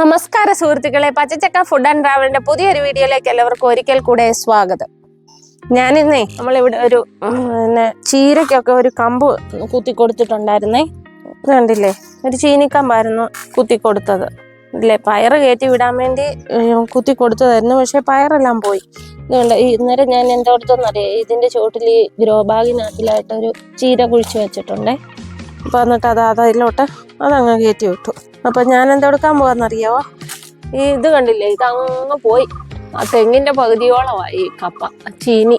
നമസ്കാര സുഹൃത്തുക്കളെ പച്ചച്ചക്ക food and ട്രാവലിന്റെ പുതിയൊരു വീഡിയോയിലേക്ക് എല്ലാവർക്കും ഒരിക്കൽ കൂടെ സ്വാഗതം. ഞാനിന്നേ നമ്മളിവിടെ ഒരു പിന്നെ ചീരയ്ക്കൊക്കെ ഒരു കമ്പ് കുത്തി കൊടുത്തിട്ടുണ്ടായിരുന്നേ. കണ്ടില്ലേ? ഒരു ചീനിക്കമ്പായിരുന്നു കുത്തി കൊടുത്തത്. ഇല്ലേ? പയറ് കയറ്റി വിടാൻ വേണ്ടി കുത്തി കൊടുത്തതായിരുന്നു. പക്ഷെ പയറെല്ലാം പോയി. ഇതുകൊണ്ട് ഇന്നേരം ഞാൻ എന്റെ അടുത്തൊന്നറിയാം? ഇതിന്റെ ചോട്ടിൽ ഈ ഗ്രോ ബാഗിനകത്തിലായിട്ടൊരു ചീര കുഴിച്ച് വെച്ചിട്ടുണ്ടേ. അപ്പോൾ എന്നിട്ട് അത് അതിലോട്ട് അതങ്ങ് കയറ്റി വിട്ടു. അപ്പൊ ഞാൻ എന്തെടുക്കാൻ പോവാന്നറിയാവോ ഈ ഇത് കണ്ടില്ലേ? ഇത് അങ്ങ് പോയി. ആ തെങ്ങിന്റെ പകുതിയോളമായി കപ്പ. ചീനി.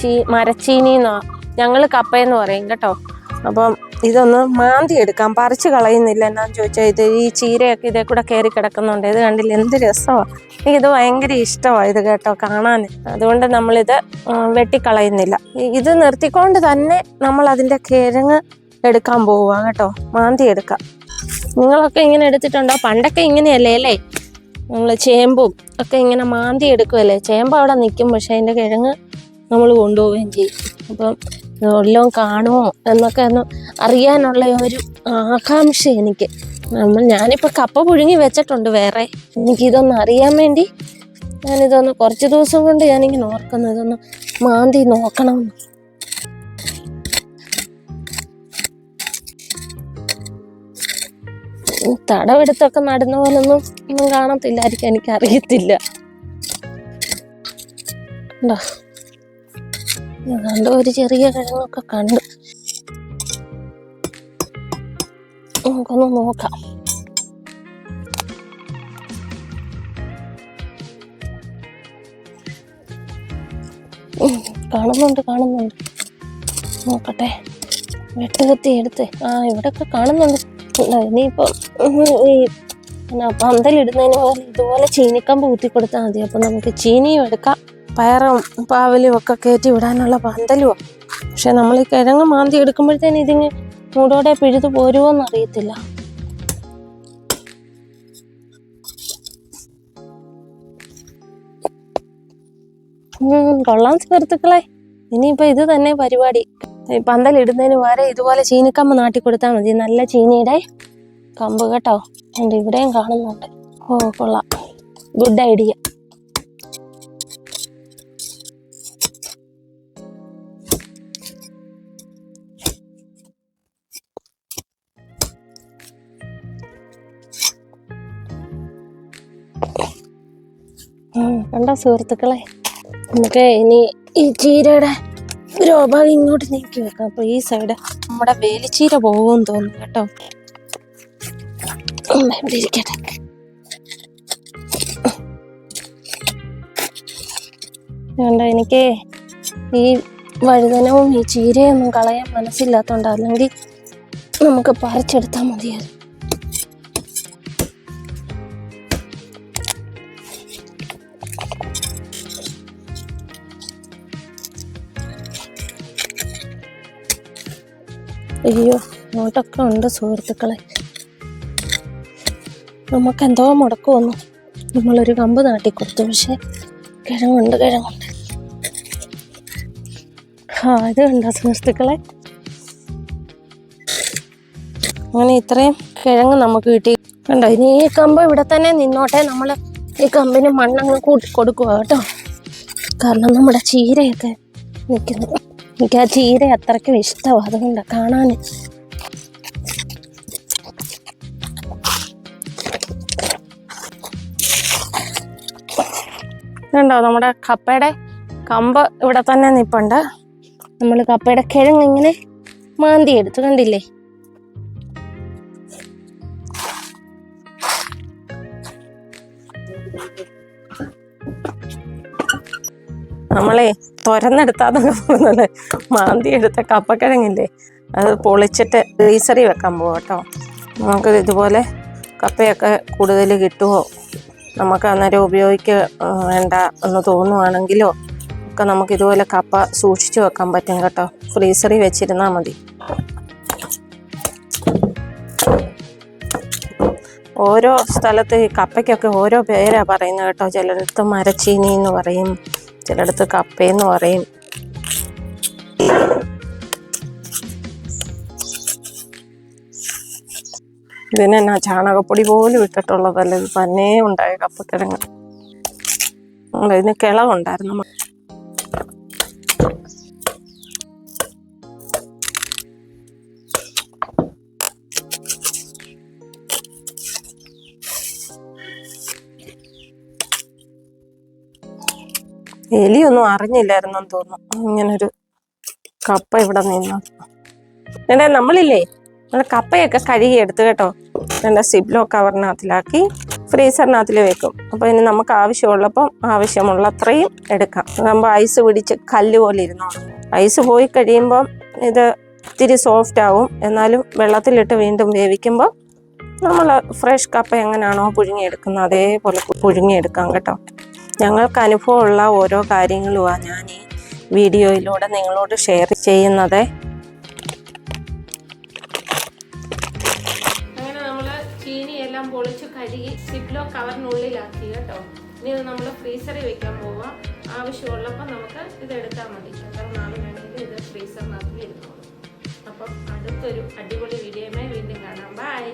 ചീ മരച്ചീനി എന്നാ ഞങ്ങൾ കപ്പയെന്ന് പറയും കേട്ടോ. അപ്പം ഇതൊന്ന് മാന്തി എടുക്കാം. പറിച്ചു കളയുന്നില്ല എന്നാന്ന് ചോദിച്ചാൽ ഇത് ഈ ചീരയൊക്കെ ഇതേ കൂടെ കയറി കിടക്കുന്നുണ്ട്. ഇത് കണ്ടില്ല? എന്ത് രസമാണ് എനിക്കിത് ഭയങ്കര ഇഷ്ടമാണ് ഇത് കേട്ടോ കാണാൻ അതുകൊണ്ട് നമ്മളിത് വെട്ടിക്കളയുന്നില്ല. ഇത് നിർത്തിക്കൊണ്ട് തന്നെ നമ്മൾ അതിന്റെ കിഴങ്ങ് എടുക്കാൻ പോവുക കേട്ടോ. മാന്തി എടുക്കാം. നിങ്ങളൊക്കെ ഇങ്ങനെ എടുത്തിട്ടുണ്ടോ? പണ്ടൊക്കെ ഇങ്ങനെയല്ലേ അല്ലേ? നമ്മൾ ചേമ്പും ഒക്കെ ഇങ്ങനെ മാന്തി എടുക്കുമല്ലേ ചേമ്പ് അവിടെ നിൽക്കും പക്ഷേ അതിന്റെ കിഴങ്ങ് നമ്മൾ കൊണ്ടുപോവുകയും ചെയ്യും. അപ്പം വല്ലതും കാണുമോ എന്നൊക്കെ ഒന്ന് അറിയാനുള്ള ഒരു ആകാംക്ഷ എനിക്ക്. നമ്മൾ ഞാനിപ്പോൾ കപ്പ പുഴുങ്ങി വെച്ചിട്ടുണ്ട് വേറെ. എനിക്കിതൊന്ന് അറിയാൻ വേണ്ടി ഞാനിതൊന്ന് കുറച്ച് ദിവസം കൊണ്ട് ഞാനിങ്ങനെ ഓർക്കുന്നു ഇതൊന്ന് മാന്തി നോക്കണം തടവെടുത്തൊക്കെ നടുന്ന പോലൊന്നും ഒന്നും കാണത്തില്ലായിരിക്കും എനിക്ക് അറിയത്തില്ല കണ്ടോ? ഒരു ചെറിയ കിഴങ്ങൊക്കെ കണ്ടു. നമുക്കൊന്ന് നോക്കാം. കാണുന്നുണ്ട് കാണുന്നുണ്ട്. നോക്കട്ടെ. വെട്ടുകത്തി എടുത്ത്. ആ ഇവിടെയൊക്കെ കാണുന്നുണ്ട്. ഇനിയിപ്പം പന്തലിടുന്നതിന് പോലെ ഇതുപോലെ ചീനിക്കമ്പ് കുത്തി കൊടുത്താൽ മതി. അപ്പം നമുക്ക് ചീനിയും എടുക്കാം. പയറും പാവലും ഒക്കെ കയറ്റി വിടാനുള്ള പന്തലുമോ പക്ഷെ നമ്മൾ ഈ കിഴങ്ങ് മാന്തി എടുക്കുമ്പോഴത്തേന് ഇതിന് മൂടോടെ പിഴുതു പോരുമോ എന്നറിയത്തില്ല കൊള്ളാം സുഹൃത്തുക്കളെ. ഇനിയിപ്പോ ഇത് തന്നെ പരിപാടി. പന്തലിടുന്നതിന് വരെ ഇതുപോലെ ചീനിക്കമ്പ് നാട്ടി കൊടുത്താൽ മതി. നല്ല ചീനിയുടെ കമ്പ് കേട്ടോ. ഉണ്ട് ഇവിടെയും കാണുന്നുണ്ട്. ഓ കൊള്ളാം. ഗുഡ് ഐഡിയ കണ്ടോ സുഹൃത്തുക്കളെ? നമുക്ക് ഇനി ഈ ചീരയുടെ രോഗം ഇങ്ങോട്ട് നീക്കി വെക്കാം. അപ്പൊ ഈ സൈഡ് നമ്മുടെ വേലിച്ചീര പോകുമെന്ന് തോന്നുന്നു കേട്ടോ. ഇരിക്കട്ടെ. അതുകൊണ്ട് എനിക്ക് ഈ വഴുതനവും ഈ ചീരയൊന്നും കളയാൻ മനസ്സില്ലാത്തോണ്ട് അല്ലെങ്കിൽ നമുക്ക് പറിച്ചെടുത്താൽ മതിയത് അയ്യോ നോട്ടൊക്കെ ഉണ്ട് സുഹൃത്തുക്കളെ. നമുക്ക് എന്തോ മുടക്ക് വന്നു നമ്മളൊരു കമ്പ് നാട്ടി കൊടുത്തു പക്ഷെ കിഴങ്ങുണ്ട് കിഴങ്ങുണ്ട്. ആ ഇത് കണ്ടോ സുഹൃത്തുക്കളെ? അങ്ങനെ ഇത്രയും കിഴങ്ങ് നമുക്ക് കിട്ടി. കണ്ടോ ഇനി ഈ കമ്പ് ഇവിടെ തന്നെ നിന്നോട്ടെ. നമ്മൾ ഈ കമ്പിന് മണ്ണങ്ങ് കൂട്ടി കൊടുക്കുക കേട്ടോ. കാരണം നമ്മുടെ ചീരയൊക്കെ നിൽക്കുന്നു. എനിക്ക് ആ ചീര അത്രയ്ക്കും ഇഷ്ടമാണ് അതുകൊണ്ടാണ് കാണാൻ കണ്ടോ നമ്മുടെ കപ്പയുടെ കമ്പ് ഇവിടെ തന്നെ നിപ്പുണ്ട്. നമ്മൾ കപ്പയുടെ കിഴങ്ങ് ഇങ്ങനെ മാന്തി എടുത്തു കണ്ടില്ലേ? നമ്മളെ തുരന്നെടുത്താന്നൊക്കെ പറഞ്ഞത് മാന്തി എടുത്ത കപ്പക്കിഴങ്ങില്ലേ? അത് പൊളിച്ചിട്ട് ഫ്രീസറി വെക്കാൻ പോകും കേട്ടോ നമുക്ക് ഇതുപോലെ കപ്പയൊക്കെ കൂടുതൽ കിട്ടുമോ നമുക്ക് അന്നേരം ഉപയോഗിക്ക വേണ്ട എന്ന് തോന്നുവാണെങ്കിലോ ഒക്കെ നമുക്ക് ഇതുപോലെ കപ്പ സൂക്ഷിച്ചു വെക്കാൻ പറ്റും കേട്ടോ. ഫ്രീസറി വെച്ചിരുന്നാൽ മതി. ഓരോ സ്ഥലത്ത് ഈ കപ്പയ്ക്കൊക്കെ ഓരോ പേരാണ് പറയുന്നത് കേട്ടോ. ചിലയിടത്ത് മരച്ചീനി എന്ന് പറയും. ചിലയിടത്ത് കപ്പയെന്ന് പറയും. ഇതിന് എന്നാ ചാണകപ്പൊടി പോലും ഇട്ടിട്ടുള്ളതല്ല ഇത് തന്നെ ഉണ്ടായ കപ്പക്കിഴങ്ങ് ഇതിന് കിളവുണ്ടായിരുന്നു. എലിയൊന്നും അറിഞ്ഞില്ലായിരുന്നെന്ന് തോന്നുന്നു. ഇങ്ങനൊരു കപ്പ ഇവിടെ നിന്നു. എടാ നമ്മളില്ലേ? നമ്മുടെ കപ്പയൊക്കെ കഴുകി എടുത്ത് കേട്ടോ. എന്റെ സിബ്ലോ കവറിനകത്തിലാക്കി ഫ്രീസറിനകത്തിൽ വെക്കും. അപ്പോൾ ഇനി നമുക്ക് ആവശ്യമുള്ളപ്പം ആവശ്യമുള്ള അത്രയും എടുക്കാം. അതാകുമ്പോൾ ഐസ് പിടിച്ച് കല്ല് പോലെ ഇരുന്നോളും. ഐസ് പോയി കഴിയുമ്പം ഇത് ഇത്തിരി സോഫ്റ്റ് ആവും. എന്നാലും വെള്ളത്തിലിട്ട് വീണ്ടും വേവിക്കുമ്പോൾ നമ്മൾ ഫ്രഷ് കപ്പ എങ്ങനെയാണോ പുഴുങ്ങിയെടുക്കുന്നത് അതേപോലെ പുഴുങ്ങിയെടുക്കാം കേട്ടോ. ഞങ്ങൾക്ക് അനുഭവമുള്ള ഓരോ കാര്യങ്ങളുമാണ് ഞാൻ ഈ വീഡിയോയിലൂടെ നിങ്ങളോട് ഷെയർ ചെയ്യുന്നത്. നമ്മൾ കഴുകി കേട്ടോ. ഇനി ഇത് നമ്മൾ വെക്കാൻ ആവശ്യമുള്ളപ്പോൾ നമുക്ക് ഇത് മതി. ഇത് അപ്പം അടുത്തൊരു അടിപൊളി വീഡിയോയുമായി വീണ്ടും കാണാം. ബൈ